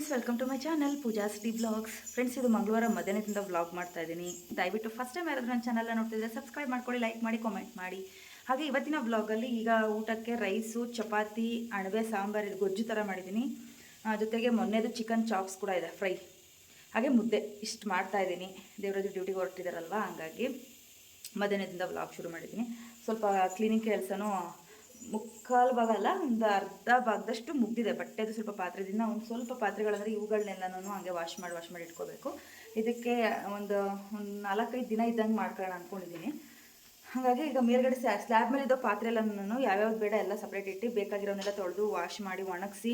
Friends welcome to my channel Pooja city blogs friends ಇದು ಮಂಗಳವಾರ ಮಧ್ಯಾಹ್ನದಿಂದ ವ್ಲಾಗ್ ಮಾಡ್ತಾ ಇದ್ದೀನಿ ದಯವಿಟ್ಟು ಫಸ್ಟ್ ಟೈಮ್ ಯಾರಾದರೂ ನನ್ನ ಚಾನಲ್ನ ನೋಡ್ತಿದ್ರೆ ಸಬ್ಸ್ಕ್ರೈಬ್ ಮಾಡ್ಕೊಳ್ಳಿ ಲೈಕ್ ಮಾಡಿ ಕಾಮೆಂಟ್ ಮಾಡಿ. ಹಾಗೆ ಇವತ್ತಿನ ವ್ಲಾಗಲ್ಲಿ ಈಗ ಊಟಕ್ಕೆ ರೈಸು ಚಪಾತಿ ಅಣಬೆ ಸಾಂಬಾರು ಇದು ಗೊಜ್ಜು ಥರ ಮಾಡಿದ್ದೀನಿ ಜೊತೆಗೆ ಮೊನ್ನೆದು ಚಿಕನ್ ಚಾಪ್ಸ್ ಕೂಡ ಇದೆ ಫ್ರೈ ಹಾಗೆ ಮುದ್ದೆ ಇಷ್ಟು ಮಾಡ್ತಾ ಇದ್ದೀನಿ ದೇವರದ್ದು ಡ್ಯೂಟಿಗೆ ಹೊರಟಿದ್ದಾರಲ್ವ ಹಂಗಾಗಿ ಮಧ್ಯಾಹ್ನದಿಂದ ವ್ಲಾಗ್ ಶುರು ಮಾಡಿದ್ದೀನಿ ಸ್ವಲ್ಪ ಕ್ಲೀನಿಂಗ್ ಕೆಲಸನೂ ಮುಕ್ಕಾಲು ಭಾಗ ಅಲ್ಲ, ಒಂದು ಅರ್ಧ ಭಾಗದಷ್ಟು ಮುಗ್ದಿದೆ. ಬಟ್ಟೆದು ಸ್ವಲ್ಪ ಪಾತ್ರೆದಿಂದ ಒಂದು ಸ್ವಲ್ಪ ಪಾತ್ರೆಗಳಂದರೆ ಇವುಗಳನ್ನೆಲ್ಲನೂ ಹಾಗೆ ವಾಶ್ ಮಾಡಿ ವಾಶ್ ಮಾಡಿ ಇಟ್ಕೋಬೇಕು. ಇದಕ್ಕೆ ಒಂದು ಒಂದು ನಾಲ್ಕೈದು ದಿನ ಇದ್ದಂಗೆ ಮಾಡ್ಕೊಳ್ಳೋಣ ಅಂದ್ಕೊಂಡಿದ್ದೀನಿ ಹಾಗಾಗಿ ಈಗ ಮೇಲ್ಗಡೆ ಸ್ಲ್ಯಾಬ್ ಮೇಲೆ ಇದ್ದೋ ಪಾತ್ರೆ ಎಲ್ಲನೂ ಯಾವ್ಯಾವ್ದು ಬೇಡ ಎಲ್ಲ ಸಪ್ರೇಟ್ ಇಟ್ಟು ಬೇಕಾಗಿರೋನೆಲ್ಲ ತೊಳೆದು ವಾಶ್ ಮಾಡಿ, ಒಣಗಿಸಿ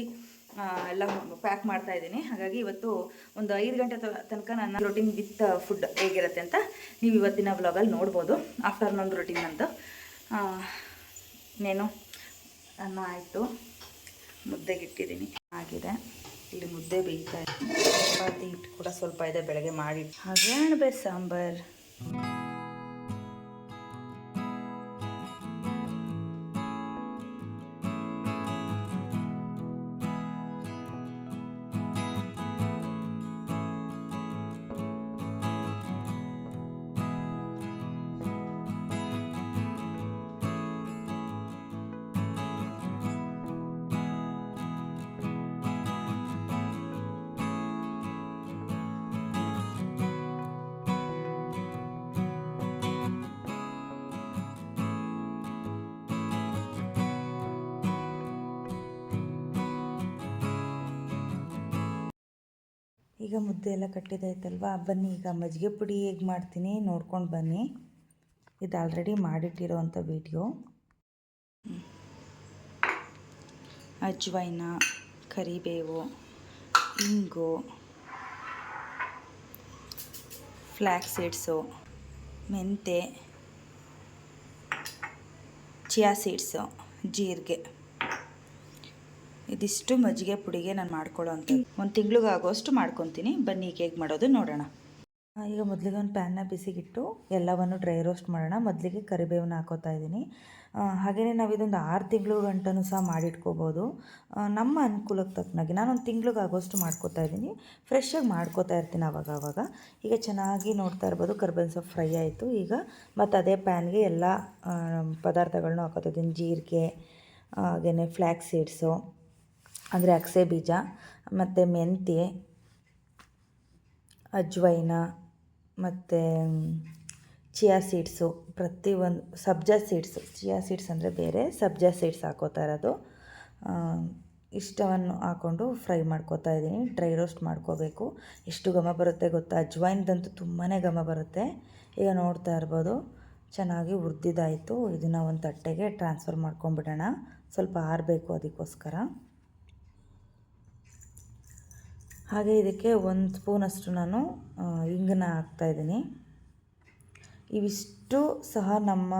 ಎಲ್ಲ ಪ್ಯಾಕ್ ಮಾಡ್ತಾ ಇದ್ದೀನಿ. ಹಾಗಾಗಿ ಇವತ್ತು ಒಂದು ಐದು ಗಂಟೆ ತನಕ ನನ್ನ ರೊಟೀನ್ ವಿತ್ ಫುಡ್ ಹೇಗಿರುತ್ತೆ ಅಂತ ನೀವು ಇವತ್ತಿನ ವ್ಲಾಗಲ್ಲಿ ನೋಡ್ಬೋದು. ಆಫ್ಟರ್ನೂನ್ ರೊಟೀನ್ ಅಂತ. ಇನ್ನೇನು ಅನ್ನ ಆಯಿತು ಮುದ್ದೆಗೆ ಇಟ್ಟಿದ್ದೀನಿ ಆಗಿದೆ ಇಲ್ಲಿ ಮುದ್ದೆ ಬೇಯ್ತಾ ಇದೆ ಚಪಾತಿ ಹಿಟ್ಟು ಕೂಡ ಸ್ವಲ್ಪ ಇದೆ ಬೆಳಗ್ಗೆ ಮಾಡಿ ಹಾಗೆ ಅಣಬೆ ಸಾಂಬಾರ್ ಈಗ ಮುದ್ದೆ ಎಲ್ಲ ಕಟ್ಟಿದಾಯ್ತಲ್ವಾ? ಬನ್ನಿ, ಈಗ ಮಜ್ಜಿಗೆ ಪುಡಿ ಹೇಗೆ ಮಾಡ್ತೀನಿ ನೋಡ್ಕೊಂಡು ಬನ್ನಿ. ಇದು ಆಲ್ರೆಡಿ ಮಾಡಿಟ್ಟಿರೋವಂಥ ವೀಡಿಯೋ ಅಜ್ವೈನ, ಕರಿಬೇವು, ಇಂಗು ಫ್ಲ್ಯಾಕ್ ಸೀಡ್ಸು ಮೆಂತೆ, ಚಿಯಾ ಸೀಡ್ಸು ಜೀರಿಗೆ. ಇದಿಷ್ಟು ಮಜ್ಜಿಗೆ ಪುಡಿಗೆ ನಾನು ಮಾಡ್ಕೊಳ್ಳೋ ಅಂತ ಒಂದು ತಿಂಗ್ಳಿಗೆ ಆಗೋಷ್ಟು ಮಾಡ್ಕೊತೀನಿ. ಬನ್ನಿ ಕೇಕ್ ಮಾಡೋದು ನೋಡೋಣ. ಈಗ ಮೊದಲಿಗೆ ಒಂದು ಪ್ಯಾನ್ನ ಬಿಸಿಗಿಟ್ಟು ಎಲ್ಲವನ್ನು ಡ್ರೈ ರೋಸ್ಟ್ ಮಾಡೋಣ. ಮೊದಲಿಗೆ ಕರಿಬೇವನ್ನ ಹಾಕೋತಾ ಇದ್ದೀನಿ. ಹಾಗೆಯೇ ನಾವು ಇದೊಂದು ಆರು ತಿಂಗಳು ಗಂಟನೂ ಸಹ ಮಾಡಿಟ್ಕೋಬೋದು. ನಮ್ಮ ಅನುಕೂಲಕ್ಕೆ ತಕ್ಕನಾಗಿ ಒಂದು ತಿಂಗ್ಳಿಗೆ ಆಗೋಷ್ಟು ಮಾಡ್ಕೋತಾ ಇದ್ದೀನಿ. ಫ್ರೆಶ್ಶಾಗಿ ಮಾಡ್ಕೋತಾ ಇರ್ತೀನಿ ಆವಾಗ ಆವಾಗ ಈಗ ಚೆನ್ನಾಗಿ ನೋಡ್ತಾ ಇರ್ಬೋದು. ಕರ್ಬೇವಿನ ಸೊಪ್ಪು ಫ್ರೈ ಆಯಿತು. ಈಗ ಮತ್ತು ಅದೇ ಪ್ಯಾನ್ಗೆ ಎಲ್ಲ ಪದಾರ್ಥಗಳನ್ನೂ ಹಾಕೋತಾ ಇದ್ದೀನಿ. ಜೀರಿಗೆ ಹಾಗೆಯೇ ಫ್ಲ್ಯಾಕ್ ಸೀಡ್ಸು ಅಂದರೆ ಅಗಸೆ ಬೀಜ, ಮತ್ತು ಮೆಂತ್ಯ, ಅಜ್ವೈನ, ಮತ್ತು ಚಿಯಾ ಸೀಡ್ಸು ಪ್ರತಿಯೊಂದು ಸಬ್ಜಾ ಸೀಡ್ಸು, ಚಿಯಾ ಸೀಡ್ಸ್ ಅಂದರೆ ಬೇರೆ, ಸಬ್ಜಾ ಸೀಡ್ಸ್ ಹಾಕೋತಾ ಇರೋದು. ಇಷ್ಟವನ್ನು ಹಾಕ್ಕೊಂಡು ಫ್ರೈ ಮಾಡ್ಕೋತಾ ಇದ್ದೀನಿ, ಡ್ರೈ ರೋಸ್ಟ್ ಮಾಡ್ಕೋಬೇಕು. ಎಷ್ಟು ಘಮ ಬರುತ್ತೆ ಗೊತ್ತಾ? ಅಜ್ವೈನ್ದಂತೂ ತುಂಬಾ ಘಮ ಬರುತ್ತೆ. ಈಗ ನೋಡ್ತಾ ಇರ್ಬೋದು, ಚೆನ್ನಾಗಿ ಹುರಿದಿದ್ದಾಯಿತು. ಇದನ್ನು ಒಂದು ತಟ್ಟೆಗೆ ಟ್ರಾನ್ಸ್ಫರ್ ಮಾಡ್ಕೊಂಬಿಡೋಣ ಸ್ವಲ್ಪ ಆರಬೇಕು ಅದಕ್ಕೋಸ್ಕರ. ಹಾಗೆ ಇದಕ್ಕೆ ಒಂದು ಸ್ಪೂನಷ್ಟು ನಾನು ಇಂಗನ್ನ ಹಾಕ್ತಾಯಿದ್ದೀನಿ ಇವಿಷ್ಟು ಸಹ ನಮ್ಮ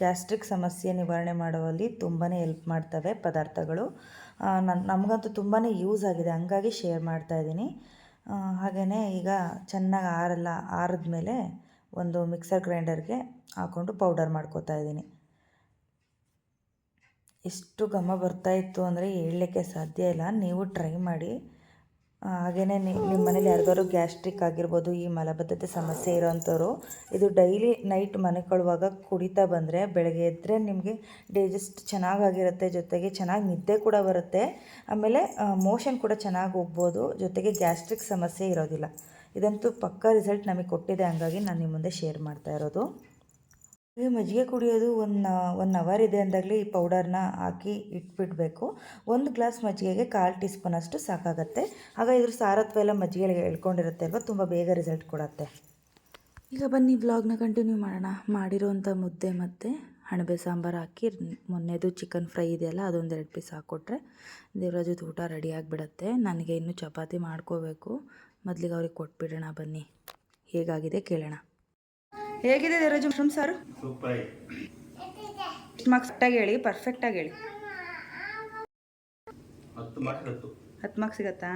ಗ್ಯಾಸ್ಟ್ರಿಕ್ ಸಮಸ್ಯೆ ನಿವಾರಣೆ ಮಾಡುವಲ್ಲಿ ತುಂಬಾ ಹೆಲ್ಪ್ ಮಾಡ್ತವೆ ಪದಾರ್ಥಗಳು. ನನ್ನ ನಮಗಂತೂ ತುಂಬಾ ಯೂಸ್ ಆಗಿದೆ, ಹಂಗಾಗಿ ಶೇರ್ ಮಾಡ್ತಾಯಿದ್ದೀನಿ ಹಾಗೆಯೇ ಈಗ ಚೆನ್ನಾಗಿ ಆರಲ್ಲ, ಆರಿದ್ಮೇಲೆ ಒಂದು ಮಿಕ್ಸರ್ ಗ್ರೈಂಡರ್ಗೆ ಹಾಕ್ಕೊಂಡು ಪೌಡರ್ ಮಾಡ್ಕೋತಾ ಇದ್ದೀನಿ. ಎಷ್ಟು ಘಮ ಬರ್ತಾಯಿತ್ತು ಅಂದರೆ ಹೇಳಲಿಕ್ಕೆ ಸಾಧ್ಯ ಇಲ್ಲ, ನೀವು ಟ್ರೈ ಮಾಡಿ. ಹಾಗೆಯೇ ನಿಮ್ಮ ಮನೇಲಿ ಯಾರಿಗಾದ್ರು ಗ್ಯಾಸ್ಟ್ರಿಕ್ ಆಗಿರ್ಬೋದು, ಈ ಮಲಬದ್ಧತೆ ಸಮಸ್ಯೆ ಇರೋವಂಥವ್ರು ಇದು ಡೈಲಿ ನೈಟ್ ಮನೆಕೊಳ್ಳುವಾಗ ಕುಡಿತಾ ಬಂದರೆ, ಬೆಳಗ್ಗೆ ಎದ್ದರೆ ನಿಮಗೆ ಡೈಜೆಸ್ಟ್ ಚೆನ್ನಾಗಾಗಿರುತ್ತೆ, ಜೊತೆಗೆ ಚೆನ್ನಾಗಿ ನಿದ್ದೆ ಕೂಡ ಬರುತ್ತೆ. ಆಮೇಲೆ ಮೋಷನ್ ಕೂಡ ಚೆನ್ನಾಗಿ ಹೋಗ್ಬೋದು, ಜೊತೆಗೆ ಗ್ಯಾಸ್ಟ್ರಿಕ್ ಸಮಸ್ಯೆ ಇರೋದಿಲ್ಲ. ಇದಂತೂ ಪಕ್ಕಾ ರಿಸಲ್ಟ್ ನಮಗೆ ಕೊಟ್ಟಿದೆ, ಹಂಗಾಗಿ ನಾನು ನಿಮ್ಮ ಮುಂದೆ ಶೇರ್ ಮಾಡ್ತಾ ಇರೋದು. ಮಜ್ಜಿಗೆ ಕುಡಿಯೋದು ಒನ್ ಒನ್ ಅವರ್ ಇದೆ ಅಂದಾಗಲೇ ಈ ಪೌಡರ್ನ ಹಾಕಿ ಇಟ್ಬಿಡಬೇಕು. ಒಂದು ಗ್ಲಾಸ್ ಮಜ್ಜಿಗೆಗೆ ಕಾಲು ಟೀ ಸ್ಪೂನಷ್ಟು ಸಾಕಾಗತ್ತೆ. ಆಗ ಇದ್ರ ಸಾರತ್ವ ಎಲ್ಲ ಮಜ್ಜಿಗೆಗೆ ಎಳ್ಕೊಂಡಿರುತ್ತೆ ಅಲ್ವಾ? ತುಂಬ ಬೇಗ ರಿಸಲ್ಟ್ ಕೊಡುತ್ತೆ. ಈಗ ಬನ್ನಿ ವ್ಲಾಗ್ನ ಕಂಟಿನ್ಯೂ ಮಾಡೋಣ. ಮಾಡಿರೋವಂಥ ಮುದ್ದೆ ಮತ್ತು ಅಣಬೆ ಸಾಂಬಾರು ಹಾಕಿ, ಮೊನ್ನೆದು ಚಿಕನ್ ಫ್ರೈ ಇದೆಯಲ್ಲ ಅದೊಂದೆರಡು ಪೀಸ್ ಹಾಕ್ಕೊಟ್ರೆ ದೇವರಾಜದ ಊಟ ರೆಡಿ ಆಗಿಬಿಡತ್ತೆ. ನನಗೆ ಇನ್ನೂ ಚಪಾತಿ ಮಾಡ್ಕೋಬೇಕು. ಮೊದಲಿಗೆ ಅವ್ರಿಗೆ ಕೊಟ್ಬಿಡೋಣ ಬನ್ನಿ. ಹೇಗಾಗಿದೆ ಕೇಳೋಣ. ಹೇಗಿದೆ ದೇವರಾಜು ಮಶ್ರೂಮ್ ಸಾರು? ಮಾರ್ಕ್ಸ್ ಕರೆಕ್ಟಾಗಿ ಹೇಳಿ ಪರ್ಫೆಕ್ಟಾಗಿ ಹೇಳಿ. ಹತ್ತು ಮಾರ್ಕ್ಸ್ ಸಿಗತ್ತಾ.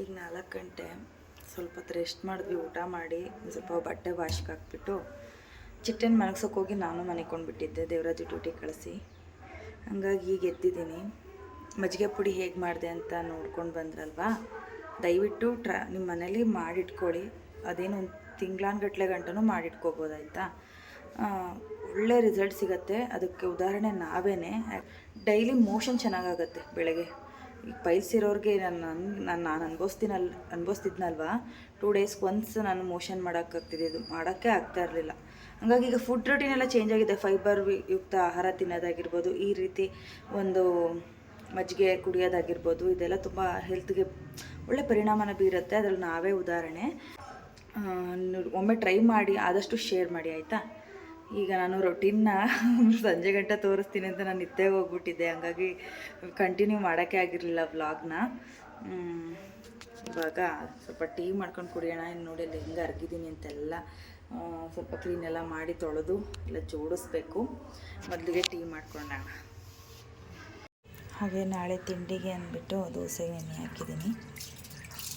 ಈಗ ನಾಲ್ಕು ಗಂಟೆ. ಸ್ವಲ್ಪ ಹೊತ್ತು ರೆಸ್ಟ್ ಮಾಡಿದ್ವಿ, ಊಟ ಮಾಡಿ ಸ್ವಲ್ಪ ಬಟ್ಟೆ ವಾಶ್ಗೆ ಹಾಕ್ಬಿಟ್ಟು ಚಿಟ್ಟೆನ ಮಲಗ್ಸೋಕೆ ಹೋಗಿ ನಾನು ಮನೆಕೊಂಡ್ಬಿಟ್ಟಿದ್ದೆ ದೇವರಾಜು ಡ್ಯೂಟಿ ಕಳಿಸಿ. ಹಂಗಾಗಿ ಈಗ ಎದ್ದಿದ್ದೀನಿ. ಮಜ್ಜಿಗೆ ಪುಡಿ ಹೇಗೆ ಮಾಡಿದೆ ಅಂತ ನೋಡ್ಕೊಂಡು ಬಂದ್ರಲ್ವಾ? ದಯವಿಟ್ಟು ಟ್ರ ನಿಮ್ಮ ಮನೇಲಿ ಮಾಡಿಟ್ಕೊಳ್ಳಿ. ಅದೇನು ಒಂದು ತಿಂಗ್ಳಾನ್ಗಟ್ಲೆ ಗಂಟನೂ ಮಾಡಿಟ್ಕೋಬೋದಾಯ್ತಾ? ಒಳ್ಳೆ ರಿಸಲ್ಟ್ ಸಿಗುತ್ತೆ. ಅದಕ್ಕೆ ಉದಾಹರಣೆ ನಾವೇ ಡೈಲಿ ಮೋಷನ್ ಚೆನ್ನಾಗಾಗತ್ತೆ ಬೆಳಗ್ಗೆ. ಪೈಲ್ಸ್ ಇರೋರಿಗೆ ನಾನು ನಾನು ನಾನು ಅನ್ಭವಿಸ್ತೀನಲ್, ಅನ್ಭವಿಸ್ತಿದ್ನಲ್ವಾ? ಟೂ ಡೇಸ್ಗೆ ಒನ್ಸ್ ನಾನು ಮೋಷನ್ ಮಾಡೋಕ್ಕಾಗ್ತಿದೆ. ಇದು ಮಾಡೋಕ್ಕೆ ಆಗ್ತಾ ಇರಲಿಲ್ಲ. ಹಂಗಾಗಿ ಈಗ ಫುಡ್ ರೊಟೀನ್ ಎಲ್ಲ ಚೇಂಜ್ ಆಗಿದೆ. ಫೈಬರ್ ಯುಕ್ತ ಆಹಾರ ತಿನ್ನೋದಾಗಿರ್ಬೋದು, ಈ ರೀತಿ ಒಂದು ಮಜ್ಜಿಗೆ ಕುಡಿಯೋದಾಗಿರ್ಬೋದು, ಇದೆಲ್ಲ ತುಂಬ ಹೆಲ್ತ್ಗೆ ಒಳ್ಳೆ ಪರಿಣಾಮನ ಬೀರುತ್ತೆ. ಅದರಲ್ಲಿ ನಾವೇ ಉದಾಹರಣೆ. ಒಮ್ಮೆ ಟ್ರೈ ಮಾಡಿ, ಆದಷ್ಟು ಶೇರ್ ಮಾಡಿ, ಆಯಿತಾ? ಈಗ ನಾನು ರೊಟೀನ್ನ ಸಂಜೆ ಗಂಟೆ ತೋರಿಸ್ತೀನಿ ಅಂತ ನಾನು ನಿದ್ದೆ ಹೋಗ್ಬಿಟ್ಟಿದ್ದೆ. ಹಂಗಾಗಿ ಕಂಟಿನ್ಯೂ ಮಾಡೋಕ್ಕೆ ಆಗಿರಲಿಲ್ಲ ವ್ಲಾಗ್ನ ಇವಾಗ ಸ್ವಲ್ಪ ಟೀ ಮಾಡ್ಕೊಂಡು ಕುಡಿಯೋಣ. ಇನ್ನು ನೋಡಿ ಅಲ್ಲಿ ಹೆಂಗೆ ಅರ್ಗಿದ್ದೀನಿ ಅಂತೆಲ್ಲ ಸ್ವಲ್ಪ ಕ್ಲೀನ್ ಎಲ್ಲ ಮಾಡಿ ತೊಳೆದು ಎಲ್ಲ ಜೋಡಿಸ್ಬೇಕು. ಮೊದಲಿಗೆ ಟೀ ಮಾಡ್ಕೊಂಡೋಣ. ಹಾಗೆ ನಾಳೆ ತಿಂಡಿಗೆ ಅಂದ್ಬಿಟ್ಟು ದೋಸೆಗೆ ನೆನೆ ಹಾಕಿದ್ದೀನಿ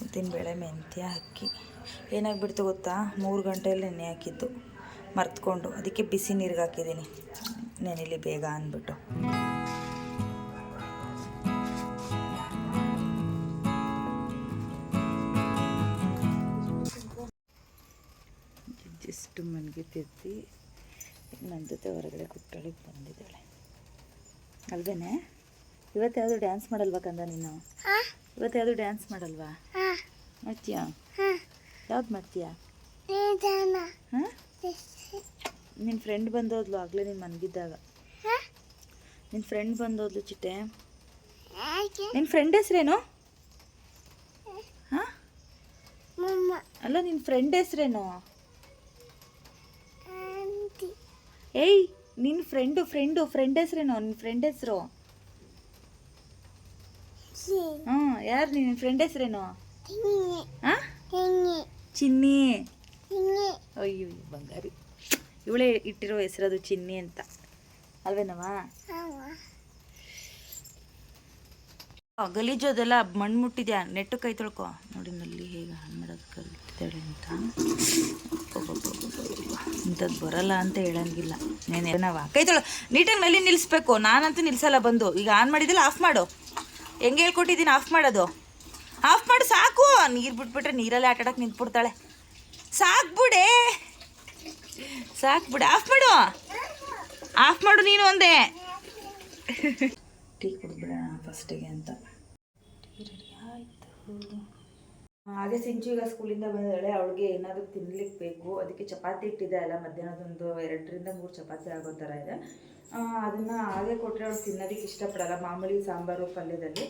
ಉದ್ದಿನಬೇಳೆ ಮೆಂತ್ಯ ಅಕ್ಕಿ. ಏನಾಗ್ಬಿಡ್ತು ಗೊತ್ತಾ? ಮೂರು ಗಂಟೆಯಲ್ಲಿ ನೆನೆ ಹಾಕಿದ್ದು. ಮರ್ತ್ಕೊಂಡು ಅದಕ್ಕೆ ಬಿಸಿ ನೀರಿಗೆ ಹಾಕಿದ್ದೀನಿ. ನೆನೆಲಿ ಬೇಗ ಅಂದ್ಬಿಟ್ಟು. ಜಸ್ಟ್ ಮನ್ಗಿತ್ತಿದ್ದಿ ನನ್ನ ಜೊತೆ ಹೊರಗಡೆ ಕುತ್ಕೊಳ್ಳಿಕ್ಕೆ ಬಂದಿದ್ದಾಳೆ. ಅಲ್ವೇನೆ? ಇವತ್ತು ಯಾವುದು ಡ್ಯಾನ್ಸ್ ಮಾಡಲ್ವಾ ಕಂದ ನೀನು? ಇವತ್ತು ಯಾವುದು ಡ್ಯಾನ್ಸ್ ಮಾಡಲ್ವಾ? ಮಾಡ್ತೀಯಾ ಯಾವ್ದು ಮಾಡ್ತೀಯಾ ಹಾಂ? ನಿನ್ನ ಫ್ರೆಂಡ್ ಬಂದೋದ್ಲು ಆಗಲೇ ನೀನು ಮನಗಿದ್ದಾಗ. ನಿನ್ನ ಫ್ರೆಂಡ್ ಬಂದೋದ್ಲು ಚಿಟ್ಟೆ. ನಿನ್ನ ಫ್ರೆಂಡ್ ಹೆಸ್ರೇನು? ಹಾಂ? ಅಲ್ಲ ನಿನ್ನ ಫ್ರೆಂಡ್ ಹೆಸ್ರೇನು? ಏಯ್ ನಿನ್ನ ಫ್ರೆಂಡು ಫ್ರೆಂಡು ಫ್ರೆಂಡ್ ಹೆಸ್ರೇನು? ನಿನ್ನ ಫ್ರೆಂಡ್ ಹೆಸರು? ಹಾಂ ಯಾರು ನಿನ್ನ ಫ್ರೆಂಡ್ ಹೆಸ್ರೇನು? ಹಾಂ? ಚಿನ್ನಿ. ಅಯ್ಯೋ ಬಂಗಾರಿ. ಇವಳೇ ಇಟ್ಟಿರೋ ಹೆಸರದು ಚಿನ್ನಿ ಅಂತ. ಅಲ್ವೇನವ ಗಲೀಜು ಅದೆಲ್ಲ ಮಣ್ಣು ಮುಟ್ಟಿದ್ಯಾ? ನೆಟ್ಟು ಕೈ ತೊಳ್ಕೊ. ನೋಡಿ ನಲ್ಲಿ ಹೇಗೆ ಮಾಡೋದು ಕಲಿತಾಳೆ ಅಂತ. ಇಂಥದ್ದು ಬರಲ್ಲ ಅಂತ ಹೇಳಂಗಿಲ್ಲ. ನೇನೆ ನಾವ ಕೈ ತೊಳ ನೀಟಾಗಿ ನಲ್ಲಿ ನಿಲ್ಲಿಸ್ಬೇಕು ನಾನಂತೂ ನಿಲ್ಸಲ್ಲ ಬಂದು. ಈಗ ಆನ್ ಮಾಡಿದಿಲ್ಲ ಆಫ್ ಮಾಡು. ಹೆಂಗೆ ಹೇಳ್ಕೊಟ್ಟಿದ್ದೀನಿ ಆಫ್ ಮಾಡೋದು? ಆಫ್ ಮಾಡು, ಸಾಕು. ನೀರು ಬಿಟ್ಬಿಟ್ರೆ ನೀರಲ್ಲೇ ಆಟಾಡಕ್ಕೆ ನಿಂತ್ಬಿಡ್ತಾಳೆ. ಸಾಕ್ಬಿಡೆ. ಸಾಕ್ಬಿಡ. ಆಫ್ ಮಾಡು. ಆಫ್ ಮಾಡು ನೀನು ಒಂದೇ. ಟೀ ಕುಡಿದ್ಬಿಡೋಣ ಫಸ್ಟಿಗೆ ಅಂತ. ಟೀ ಆಯಿತು ಹಾಗೆ ಸಿಂಚು ಈಗ ಸ್ಕೂಲಿಂದ ಬಂದಾಳೆ ಅವಳಿಗೆ ಏನಾದರೂ ತಿನ್ಲಿಕ್ಕೆ ಬೇಕು. ಅದಕ್ಕೆ ಚಪಾತಿ ಇಟ್ಟಿದೆ ಅಲ್ಲ, ಮಧ್ಯಾಹ್ನದೊಂದು ಎರಡರಿಂದ ಮೂರು ಚಪಾತಿ ಆಗೋ ಥರ ಇದೆ. ಅದನ್ನು ಅದನ್ನ ಹಾಗೆ ಕೊಟ್ಟರೆ ಅವಳು ತಿನ್ನೋದಕ್ಕೆ ಇಷ್ಟಪಡಲ್ಲ. ಮಾಮೂಲಿ ಸಾಂಬಾರು ಪಲ್ಯದಲ್ಲಿ.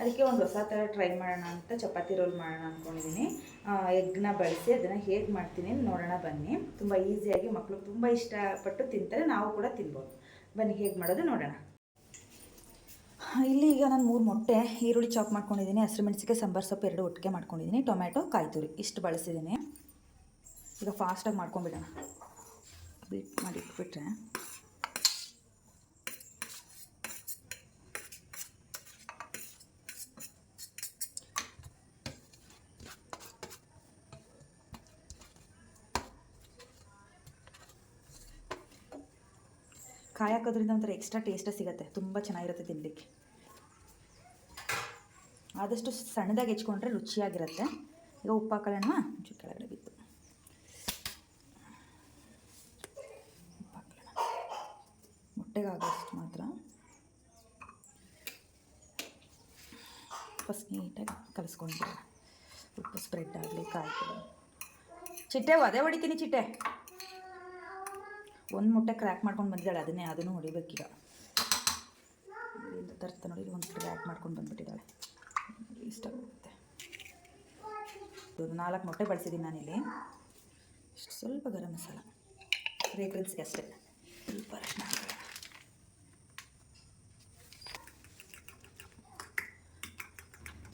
ಅದಕ್ಕೆ ಒಂದು ಹೊಸ ಥರ ಟ್ರೈ ಮಾಡೋಣ ಅಂತ ಚಪಾತಿ ರೋಲ್ ಮಾಡೋಣ ಅಂದ್ಕೊಂಡಿದ್ದೀನಿ ಎಗ್ನ ಬಳಸಿ ಅದನ್ನು ಹೇಗೆ ಮಾಡ್ತೀನಿ ನೋಡೋಣ ಬನ್ನಿ. ತುಂಬ ಈಸಿಯಾಗಿ ಮಕ್ಕಳು ತುಂಬ ಇಷ್ಟಪಟ್ಟು ತಿಂತಾರೆ, ನಾವು ಕೂಡ ತಿನ್ಬೋದು. ಬನ್ನಿ, ಹೇಗೆ ಮಾಡೋದು ನೋಡೋಣ. ಇಲ್ಲಿ ಈಗ ನಾನು ಮೂರು ಮೊಟ್ಟೆ ಈರುಳ್ಳಿ ಚಾಪ್ ಮಾಡ್ಕೊಂಡಿದ್ದೀನಿ ಹಸಿರು ಮೆಣಸಿಗೆ ಸಾಂಬಾರು ಸೊಪ್ಪು ಎರಡು ಒಟ್ಟಿಗೆ ಮಾಡ್ಕೊಂಡಿದ್ದೀನಿ ಟೊಮ್ಯಾಟೊ ಕಾಯಿ ತುರಿ ಇಷ್ಟು ಬಳಸಿದ್ದೀನಿ ಈಗ ಫಾಸ್ಟಾಗಿ ಮಾಡ್ಕೊಂಬಿಡೋಣ ಬೀಟ್ ಮಾಡಿ ಕಾಯಿ ಹಾಕೋದ್ರಿಂದ ಒಂಥರ ಎಕ್ಸ್ಟ್ರಾ ಟೇಸ್ಟೇ ಸಿಗುತ್ತೆ. ತುಂಬ ಚೆನ್ನಾಗಿರುತ್ತೆ ತಿನ್ನಲಿಕ್ಕೆ ಆದಷ್ಟು ಸಣ್ಣದಾಗಿ ಹೆಚ್ಕೊಂಡ್ರೆ ರುಚಿಯಾಗಿರುತ್ತೆ. ಈಗ ಉಪ್ಪು ಹಾಕೊಳ್ಳೋಣ ಒಂಚೂರು ಕೆಳಗಡೆ ಬಿತ್ತು. ಉಪ್ಪು ಹಾಕೊಳ್ಳೋಣ. ಮೊಟ್ಟೆಗೆ ಆಗೋಷ್ಟು ಮಾತ್ರ. ಫಸ್ಟ್ ನೀಟಾಗಿ ಕಲಿಸ್ಕೊಂಡ್ಬಿಡೋಣ ಉಪ್ಪು ಸ್ಪ್ರೆಡ್ ಆಗಲಿ ಕಾಯಿ ಚಿಟ್ಟೆ ಅದೇ ಹೊಡಿತೀನಿ ಚಿಟ್ಟೆ. ಒಂದು ಮೊಟ್ಟೆ ಕ್ರ್ಯಾಕ್ ಮಾಡ್ಕೊಂಡು ಬಂದಿದ್ದಾಳೆ, ಅದನ್ನೇ ಅದನ್ನು ಹೊಡಿಬೇಕೀಗ. ಇಲ್ಲಿ ತರ್ತ ನೋಡಿ ಒಂದು ಕ್ರ್ಯಾಕ್ ಮಾಡ್ಕೊಂಡು ಬಂದ್ಬಿಟ್ಟಿದ್ದಾಳೆ. ಇಷ್ಟ ಆಗುತ್ತೆ. ನಾಲ್ಕು ಮೊಟ್ಟೆ ಬಳಸಿದ್ದೀನಿ ನಾನಿಲ್ಲಿ. ಇಷ್ಟು ಸ್ವಲ್ಪ ಗರಂ ಮಸಾಲ. ಫ್ರೇಗ್ರೆನ್ಸ್ಗೆ ಅಷ್ಟೇ. ಸ್ವಲ್ಪ ಅರಿಶಿನ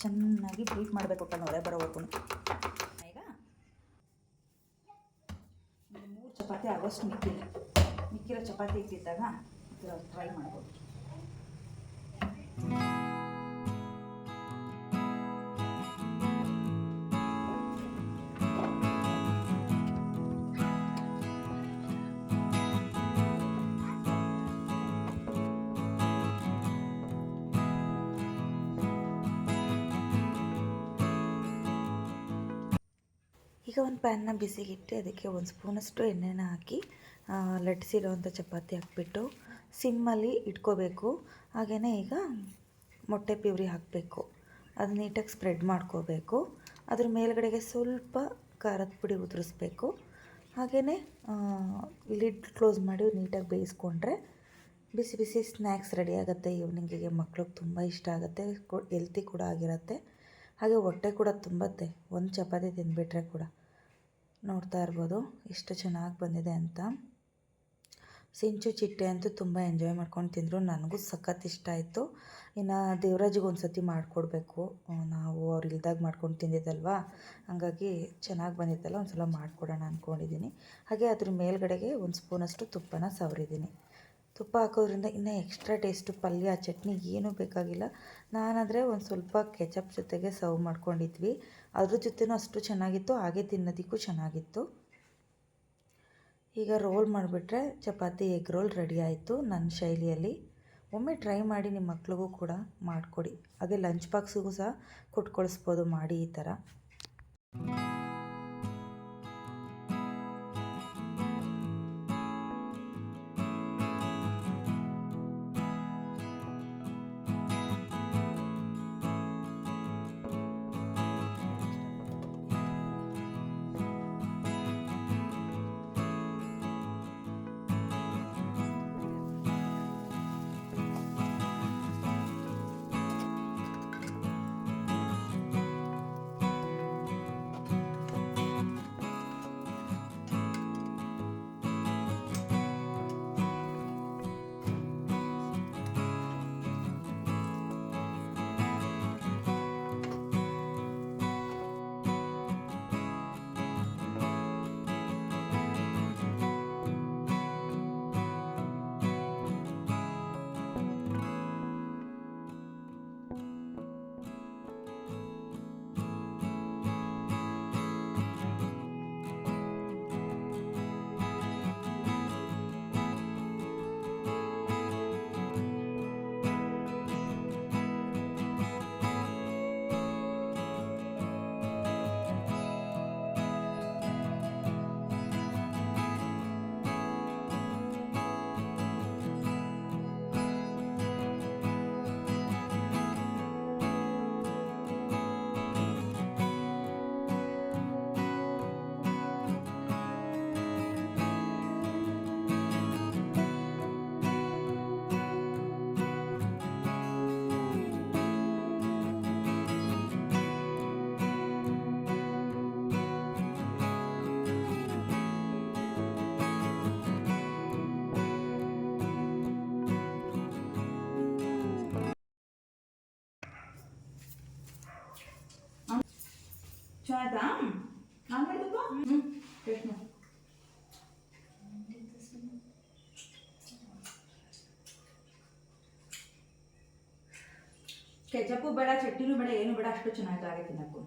ಚೆನ್ನಾಗಿ ಬೀಟ್ ಮಾಡಬೇಕು ಒಟ್ಟ ಬರೋವರೆಗೂ ಈಗ ಮೂರು ಚಪಾತಿ ಆಗೋಷ್ಟು ಮಿಕ್ಕಿಲ್ಲ ಮಿಕ್ಕಿರೋ ಚಪಾತಿ ಇಟ್ಟಿದ್ದಾಗ ಟ್ರೈ ಮಾಡ್ಬೋದು. ಈಗ ಒಂದು ಪ್ಯಾನ್ನ ಬಿಸಿಗಿಟ್ಟು ಅದಕ್ಕೆ ಒಂದು ಸ್ಪೂನಷ್ಟು ಎಣ್ಣೆನ ಹಾಕಿ ಲಟ್ಟಿಸಿರೋವಂಥ ಚಪಾತಿ ಹಾಕ್ಬಿಟ್ಟು ಸಿಮ್ಮಲ್ಲಿ ಇಟ್ಕೋಬೇಕು. ಹಾಗೆಯೇ ಈಗ ಮೊಟ್ಟೆ ಪ್ಯೂರಿ ಹಾಕಬೇಕು. ಅದು ನೀಟಾಗಿ ಸ್ಪ್ರೆಡ್ ಮಾಡ್ಕೋಬೇಕು. ಅದ್ರ ಮೇಲ್ಗಡೆಗೆ ಸ್ವಲ್ಪ ಖಾರದ ಪುಡಿ ಉದುರಿಸ್ಬೇಕು. ಹಾಗೆಯೇ ಲಿಡ್ ಕ್ಲೋಸ್ ಮಾಡಿ ನೀಟಾಗಿ ಬೇಯಿಸ್ಕೊಂಡ್ರೆ ಬಿಸಿ ಬಿಸಿ ಸ್ನ್ಯಾಕ್ಸ್ ರೆಡಿ ಆಗುತ್ತೆ. ಈವ್ನಿಂಗಿಗೆ ಮಕ್ಳಿಗೆ ತುಂಬ ಇಷ್ಟ ಆಗುತ್ತೆ. ಹೆಲ್ತಿ ಕೂಡ ಆಗಿರುತ್ತೆ. ಹಾಗೆ ಹೊಟ್ಟೆ ಕೂಡ ತುಂಬತ್ತೆ. ಒಂದು ಚಪಾತಿ ತಿಂದುಬಿಟ್ರೆ ಕೂಡ. ನೋಡ್ತಾ ಇರ್ಬೋದು. ಎಷ್ಟು ಚೆನ್ನಾಗಿ ಬಂದಿದೆ ಅಂತ. ಸಿಂಚು ಚಿಟ್ಟೆ ಅಂತೂ ತುಂಬ ಎಂಜಾಯ್ ಮಾಡ್ಕೊಂಡು ತಿಂದರು. ನನಗೂ ಸಖತ್ ಇಷ್ಟ ಆಯಿತು. ಇನ್ನು ದೇವರಾಜಿಗೆ ಒಂದು ಸತಿ ಮಾಡಿಕೊಡ್ಬೇಕು ನಾವು ಅವ್ರು ಇಲ್ದಾಗ ಮಾಡ್ಕೊಂಡು ತಿಂದಿದ್ದಲ್ವಾ? ಹಾಗಾಗಿ ಚೆನ್ನಾಗಿ ಬಂದಿದ್ದಲ್ಲ ಒಂದು ಸಲ ಮಾಡಿಕೊಡೋಣ ಅಂದ್ಕೊಂಡಿದ್ದೀನಿ ಹಾಗೆ ಅದ್ರ ಮೇಲ್ಗಡೆಗೆ ಒಂದು ಸ್ಪೂನಷ್ಟು ತುಪ್ಪನ ಸವರಿದ್ದೀನಿ ತುಪ್ಪ ಹಾಕೋದ್ರಿಂದ ಇನ್ನೂ ಎಕ್ಸ್ಟ್ರಾ ಟೇಸ್ಟು ಪಲ್ಯ, ಚಟ್ನಿ ಏನೂ ಬೇಕಾಗಿಲ್ಲ. ನಾನಾದರೆ ಒಂದು ಸ್ವಲ್ಪ ಕೆಚಪ್ ಜೊತೆಗೆ ಸರ್ವ್ ಮಾಡ್ಕೊಂಡಿದ್ವಿ. ಅದ್ರ ಜೊತೆನೂ ಅಷ್ಟು ಚೆನ್ನಾಗಿತ್ತು, ಹಾಗೆ ತಿನ್ನೋದಕ್ಕೂ ಚೆನ್ನಾಗಿತ್ತು. ಈಗ ರೋಲ್ ಮಾಡಿಬಿಟ್ರೆ ಚಪಾತಿ ಎಗ್ ರೋಲ್ ರೆಡಿ ಆಯಿತು ನನ್ನ ಶೈಲಿಯಲ್ಲಿ. ಒಮ್ಮೆ ಟ್ರೈ ಮಾಡಿ ನಿಮ್ಮ ಮಕ್ಳಿಗೂ ಕೂಡ ಮಾಡಿಕೊಡಿ. ಅದೇ ಲಂಚ್ ಬಾಕ್ಸಿಗೂ ಸಹ ಕೊಟ್ಟು ಕಳಿಸ್ಬೋದು ಮಾಡಿ ಈ ಥರ. ಆಯ್ತಾ? ನಾನು ಮಾಡಿದಪ್ಪ ಹ್ಞೂ ಟೇಸ್ಟ್ ಮಾಡಿ ಕೆಚಪ್ಪು ಬೇಡ ಚಟ್ನಿನೂ ಬೇಡ ಏನು ಬೇಡ ಅಷ್ಟು ಚೆನ್ನಾಗಿ ತಿನ್ನಕ್ಕು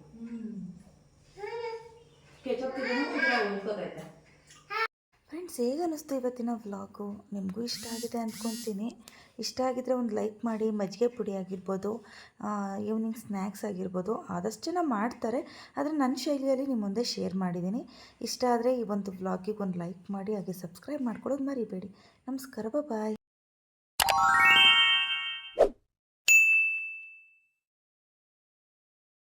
ಕೆಚಪ್ ಉಳ್ಕೋತೈತೆ. ಫ್ರೆಂಡ್ಸ್ ಹೇಗೆ ಅನ್ನಿಸ್ತು ಇವತ್ತಿನ ವ್ಲಾಗು ನಿಮಗೂ ಇಷ್ಟ ಆಗಿದೆ ಅಂದ್ಕೊತೀನಿ. ಇಷ್ಟ ಆಗಿದ್ದರೆ ಒಂದು ಲೈಕ್ ಮಾಡಿ, ಮಜ್ಜಿಗೆ ಪುಡಿ ಆಗಿರ್ಬೋದು ಈವ್ನಿಂಗ್ ಸ್ನ್ಯಾಕ್ಸ್ ಆಗಿರ್ಬೋದು, ಆದಷ್ಟು ಜನ ಮಾಡ್ತಾರೆ. ಆದರೆ ನನ್ನ ಶೈಲಿಯಲ್ಲಿ ನಿಮ್ಮ ಮುಂದೆ ಶೇರ್ ಮಾಡಿದ್ದೀನಿ. ಇಷ್ಟ ಆದರೆ ಈ ಒಂದು ವ್ಲಾಗಿಗೆ ಒಂದು ಲೈಕ್ ಮಾಡಿ, ಹಾಗೆ ಸಬ್ಸ್ಕ್ರೈಬ್ ಮಾಡ್ಕೊಳ್ಳೋದು ಮರಿಬೇಡಿ. ನಮಸ್ಕಾರ ಬಾಯ್